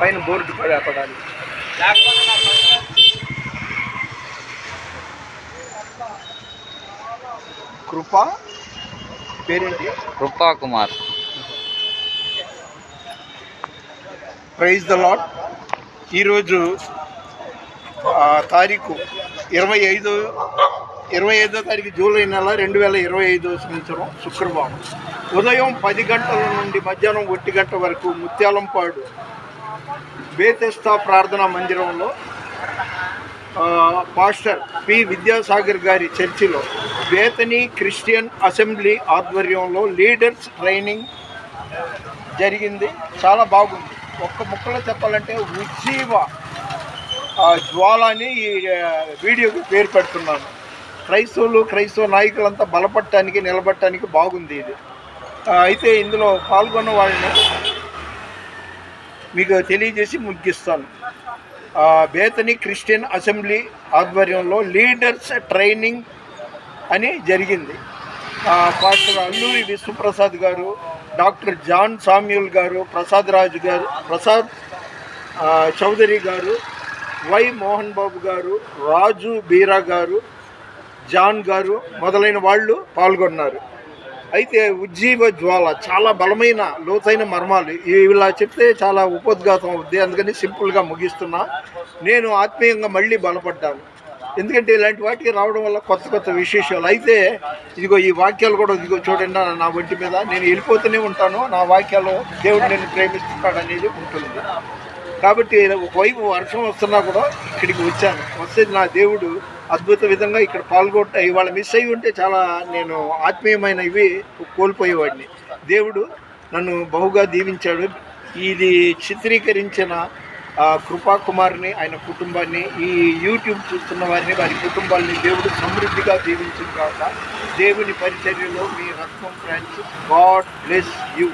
పైన బోర్డు పడ- పడాలి. కృప పేరేంటి? కృపా కుమార్ ప్రైజ్ ద లాడ్ ఈరోజు తారీఖు ఇరవై ఐదు ఇరవై ఐదో తారీఖు జూలై నెల రెండు వేల ఇరవై ఐదో సంవత్సరం శుక్రవారం. ఉదయం పది గంటల నుండి మధ్యాహ్నం ఒంటి గంట వరకు ముత్యాలంపాడు బేతెస్తా ప్రార్థనా మందిరంలో పాస్టర్ పి విద్యాసాగర్ గారి చర్చిలో బేతని క్రిస్టియన్ అసెంబ్లీ ఆధ్వర్యంలో లీడర్స్ ట్రైనింగ్ జరిగింది. చాలా బాగుంది. ఒక్క ముక్కలో చెప్పాలంటే ఉజ్జీవ ఆ, జ్వాల అని ఈ వీడియోకి పేరు పెడుతున్నాను. క్రైస్తవులు క్రైస్తవ నాయకులంతా బలపడటానికి నిలబడటానికి బాగుంది ఇది. అయితే ఇందులో పాల్గొన్న వాళ్ళని మీకు తెలియజేసి ముగిస్తాను. బేతని క్రిస్టియన్ అసెంబ్లీ ఆధ్వర్యంలో లీడర్స్ ట్రైనింగ్ అని జరిగింది. పాస్టర్ అల్లూరి విష్ణుప్రసాద్ గారు డాక్టర్ జాన్ సామ్యూల్ గారు ప్రసాద్ రాజు గారు ప్రసాద్ చౌదరి గారు వై మోహన్ బాబు గారు రాజు బీరా గారు జాన్ గారు మొదలైన వాళ్ళు పాల్గొన్నారు. అయితే ఉజ్జీవ జ్వాల చాలా బలమైన లోతైన మర్మాలు. ఇవి ఇలా చెప్తే చాలా ఉపోద్ఘాతం అవుద్ది. అందుకని సింపుల్గా ముగిస్తున్నా. నేను ఆత్మీయంగా మళ్ళీ బలపడ్డాను. ఎందుకంటే ఇలాంటి వాటికి రావడం వల్ల కొత్త కొత్త విశేషాలు. అయితే ఇదిగో ఈ వాక్యాలు కూడా ఇదిగో చూడండి నా- నా ఒంటి మీద. నేను వెళ్ళిపోతూనే ఉంటాను. నా వాక్యాలు దేవుడు నేను ప్రేమిస్తున్నాడు అనేది ఉంటుంది. కాబట్టి ఒకవైపు వర్షం వస్తున్నా కూడా ఇక్కడికి వచ్చాను. వస్తే నా దేవుడు అద్భుత విధంగా ఇక్కడ పాల్గొంటే ఇవాళ మిస్ అయ్యి ఉంటే చాలా నేను ఆత్మీయమైన ఇవి కోల్పోయేవాడిని. దేవుడు నన్ను బహుగా దీవించాడు. ఇది చిత్రీకరించిన కృపాకుమార్ని కృపా కుమార్ని ఆయన కుటుంబాన్ని ఈ యూట్యూబ్ చూస్తున్న వారిని వారి కుటుంబాన్ని దేవుడు సమృద్ధిగా దీవించిన కాక దేవుని పరిచర్యలో మీ Ratnam friends God bless you